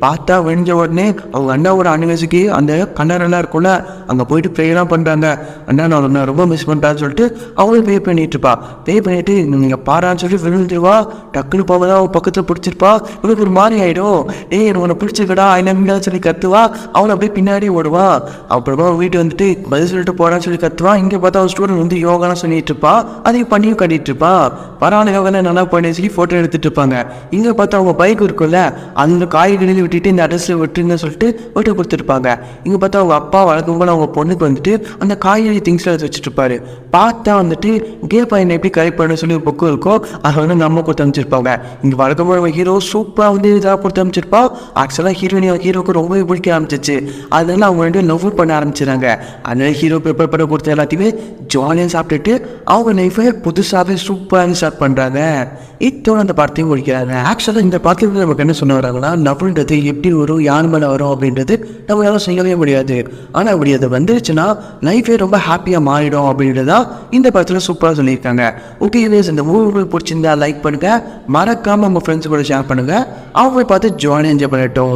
பார்த்தா விழிஞ்ச உடனே அவங்க அண்ணாவோட அனிவர்சரிக்கு அந்த கண்ணரெல்லாம் இருக்கும்ல அங்கே போயிட்டு ப்ரேயெல்லாம் பண்ணுறாங்க அண்ணா நான் உன்னை ரொம்ப மிஸ் பண்ணுறான்னு சொல்லிட்டு அவங்களும் பே பண்ணிட்டு இருப்பா. பே பண்ணிட்டு நீங்கள் பாரான்னு சொல்லி விழுந்துருவா டக்குன்னு போகும்போது அவன் பக்கத்தில் பிடிச்சிருப்பா. இவனுக்கு ஒரு மாதிரி ஆகிடும் ஏய் எனக்கு உன்னை பிடிச்சிருக்கடா. ஐநா சொல்லி கத்துவா. அவனை அப்படியே பின்னாடி ஓடுவா. அப்புறமா வீட்டு வந்துட்டு பதில் சொல்லிட்டு போகிறான்னு சொல்லி கத்துவா. இங்கே பார்த்தா அவன் ஸ்டூடெண்ட் வந்து யோகாலாம் சொல்லிட்டு இருப்பா. அதையும் பண்ணியும் கட்டிட்டு இருப்பா. பரவாயில்ல யோகா நல்லா பண்ணி சொல்லி ஃபோட்டோ எடுத்துட்டு இருப்பாங்க. இங்கே பார்த்தா அவங்க பைக் இருக்கும்ல அந்த காய்கறியில் விட்டுட்டு இந்த அட்ரஸில் விட்டுருங்க சொல்லிட்டு விட்டு கொடுத்துருப்பாங்க இங்கே பார்த்தா அவங்க அப்பா வழக்கம் போல அவங்க பொண்ணுக்கு வந்துட்டு அந்த காய்கறி திங்ஸ்ல எடுத்து வச்சுட்ருப்பாரு பார்த்தா வந்துட்டு கே பையனை எப்படி கரெக்ட் பண்ண சொல்லி ஒரு புக்கு இருக்கோ அதை வந்து நம்ம கொடுத்து அமைச்சிருப்பாங்க இங்கே வழக்கம் ஹீரோ சூப்பராக வந்து இதாக கொடுத்து அமைச்சிருப்பா ஆக்சுவலாக ஹீரோனி ஹீரோக்கு ரொம்பவே பிடிக்க ஆரம்பிச்சிச்சு அதனால அவங்க ரெண்டு லவ் பண்ண ஆரம்பிச்சிடுறாங்க. அதனால ஹீரோ ப்ரிப்பேர் பண்ண கொடுத்த எல்லாத்தையுமே ஜாலியாக சாப்பிட்டுட்டு அவங்க லைஃபை புதுசாகவே சூப்பராக ஸ்டார்ட் பண்ணுறாங்க இத்தோட அந்த படத்தையும் முடிக்கிறாங்க. ஆக்சுவலாக இந்த படத்தில் நமக்கு என்ன சொன்ன வராங்கன்னா லவ்ன்றது எப்படி வரும் யார் மேலே வரும் அப்படின்றது நம்ம யாரும் செய்யவே முடியாது. ஆனால் அப்படி அது வந்துருச்சுன்னா லைஃபே ரொம்ப ஹாப்பியாக மாறிடும் அப்படின்றது தான் இந்த படத்தில் சூப்பராக சொல்லியிருக்காங்க. ஓகே இந்த மூவி உங்களுக்கு பிடிச்சிருந்தா லைக் பண்ணுங்கள் மறக்காமல் உங்கள் ஃப்ரெண்ட்ஸ் கூட ஷேர் பண்ணுங்கள் அவங்க பார்த்து ஜாயின் என்ஜாய் பண்ணட்டும்.